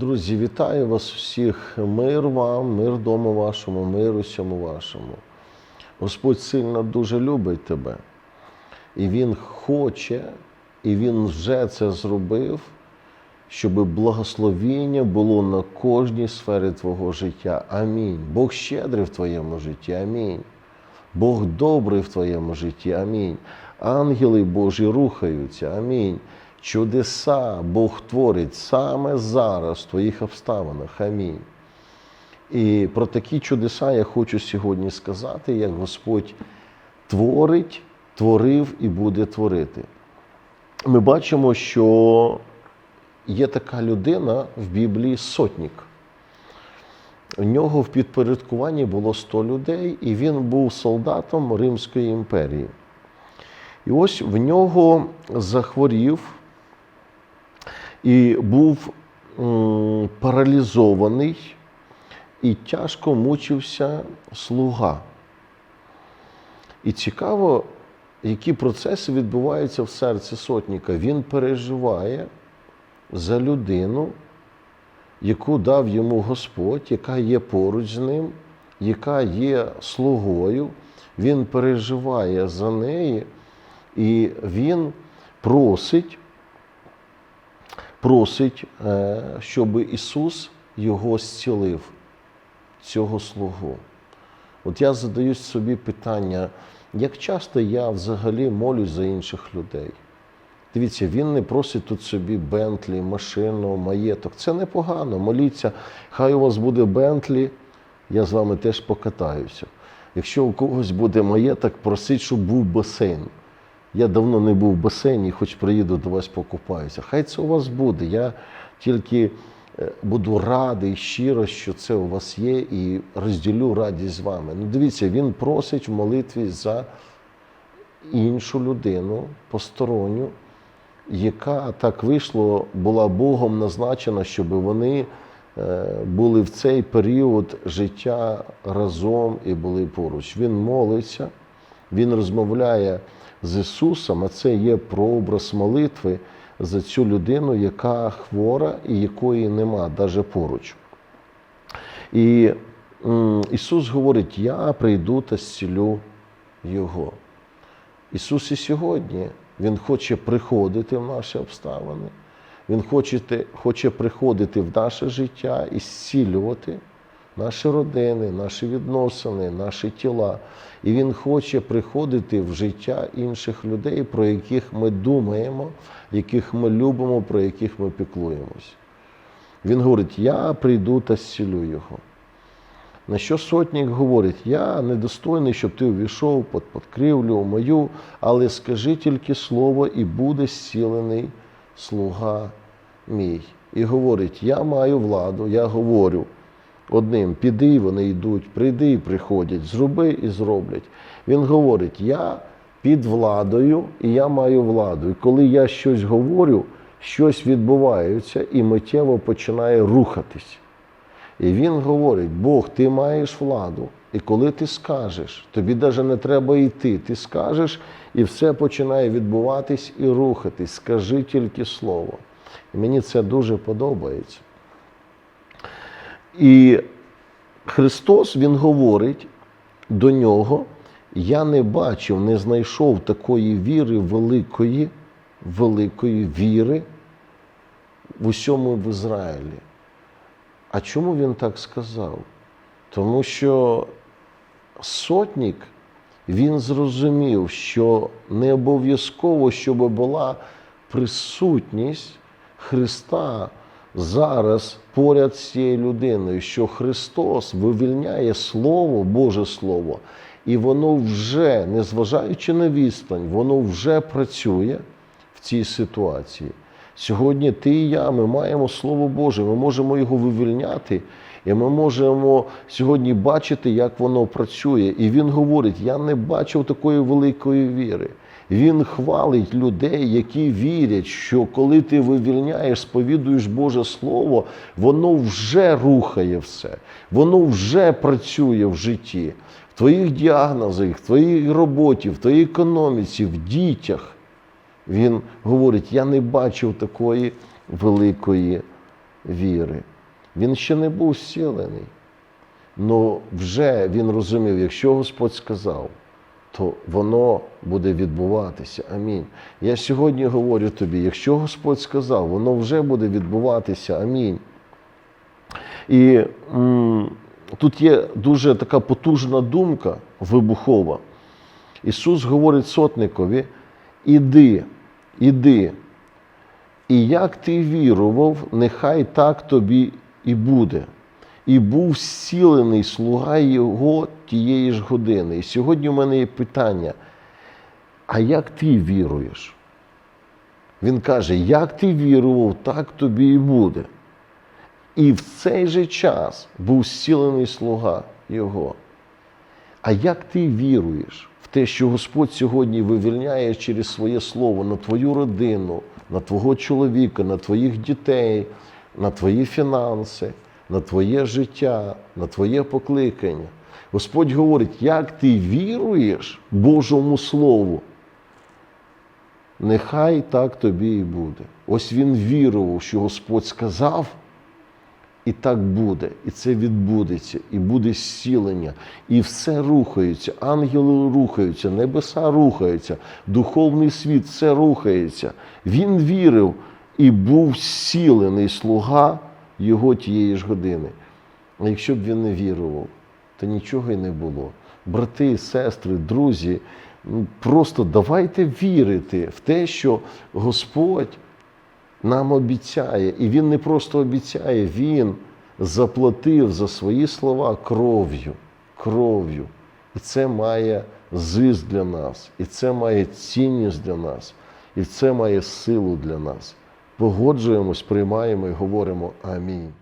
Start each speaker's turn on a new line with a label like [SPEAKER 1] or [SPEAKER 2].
[SPEAKER 1] Друзі, вітаю вас всіх. Мир вам, мир дому вашому, мир усьому вашому. Господь сильно дуже любить тебе. І Він хоче, і Він вже це зробив, щоб благословіння було на кожній сфері твого життя. Амінь. Бог щедрий в твоєму житті. Амінь. Бог добрий в твоєму житті. Амінь. Ангели Божі рухаються. Амінь. Чудеса Бог творить саме зараз в твоїх обставинах. Амінь. І про такі чудеса я хочу сьогодні сказати, як Господь творить, творив і буде творити. Ми бачимо, що є така людина в Біблії сотник. У нього в підпорядкуванні було 100 людей, і він був солдатом Римської імперії. І ось в нього захворів і був паралізований і тяжко мучився слуга. І цікаво, які процеси відбуваються в серці сотника. Він переживає за людину, яку дав йому Господь, яка є поруч з ним, яка є слугою. Він переживає за неї, і він просить, просить, е, щоб Ісус його зцілив, цього слугу. От я задаю собі питання, як часто я взагалі молюсь за інших людей? Дивіться, він не просить тут собі Бентлі, машину, маєток. Це непогано. Моліться, хай у вас буде Бентлі, я з вами теж покатаюся. Якщо у когось буде маєток, просить, щоб був басейн. Я давно не був в басейні, хоч приїду до вас покупаюся. Хай це у вас буде. Я тільки е, буду радий щиро, що це у вас є, і розділю радість з вами. Ну, дивіться, він просить в молитві за іншу людину, посторонню, яка так вийшло, була Богом назначена, щоб вони е, були в цей період життя разом і були поруч. Він молиться, він розмовляє з Ісусом, а це є прообраз молитви за цю людину, яка хвора і якої нема навіть поруч. І Ісус говорить: Я прийду та зцілю Його. Ісус і сьогодні Він хоче приходити в наші обставини, Він хоче, хоче приходити в наше життя і зцілювати наші родини, наші відносини, наші тіла. І Він хоче приходити в життя інших людей, про яких ми думаємо, яких ми любимо, про яких ми піклуємось. Він говорить: Я прийду та зцілю його. На що сотник говорить, я недостойний, щоб ти увійшов під, кривлю мою, але скажи тільки слово, і буде зцілений слуга мій. І говорить, я маю владу, я говорю одним, піди, вони йдуть, прийди і приходять, зроби і зроблять. Він говорить, я під владою і я маю владу. І коли я щось говорю, щось відбувається і миттєво починає рухатись. І він говорить: Бог, ти маєш владу. І коли ти скажеш, тобі навіть не треба йти. Ти скажеш, і все починає відбуватись і рухатись. Скажи тільки слово. І мені це дуже подобається. І Христос Він говорить до нього: я не бачив, не знайшов такої віри великої, великої віри в усьому в Ізраїлі. А чому він так сказав? Тому що сотник він зрозумів, що не обов'язково, щоб була присутність Христа зараз поряд з цією людиною, що Христос вивільняє Слово, Боже Слово, і воно вже, незважаючи на відстань, воно вже працює в цій ситуації. Сьогодні ти і я, ми маємо Слово Боже, ми можемо його вивільняти, і ми можемо сьогодні бачити, як воно працює. І він говорить: я не бачив такої великої віри. Він хвалить людей, які вірять, що коли ти вивільняєш, сповідуєш Боже Слово, воно вже рухає все, воно вже працює в житті, в твоїх діагнозах, в твоїй роботі, в твоїй економіці, в дітях. Він говорить: я не бачив такої великої віри. Він ще не був зцілений. але вже він розумів, якщо Господь сказав, то воно буде відбуватися. Амінь. Я сьогодні говорю тобі, якщо Господь сказав, воно вже буде відбуватися. Амінь. І м, тут є дуже така потужна думка вибухова. Ісус говорить сотникові: іди, іди. І як ти вірував, нехай так тобі і буде. І був зцілений слуга його тієї ж години. І сьогодні у мене є питання: а як ти віруєш? Він каже, як ти вірував, так тобі і буде. І в цей же час був зцілений слуга його. А як ти віруєш в те, що Господь сьогодні вивільняє через своє слово на твою родину, на твого чоловіка, на твоїх дітей, на твої фінанси, на твоє життя, на твоє покликання? Господь говорить, як ти віруєш Божому Слову, нехай так тобі і буде. Ось він вірував, що Господь сказав, і так буде, і це відбудеться, і буде зцілення, і все рухається, ангели рухаються, небеса рухаються, духовний світ, все рухається. Він вірив і був зцілений слуга його тієї ж години. А якщо б він не вірував, то нічого й не було. Брати, сестри, друзі, ну, просто давайте вірити в те, що Господь нам обіцяє, і Він не просто обіцяє, Він заплатив за свої слова кров'ю. Кров'ю. І це має зиск для нас, і це має цінність для нас, і це має силу для нас. Погоджуємось, приймаємо і говоримо Амінь.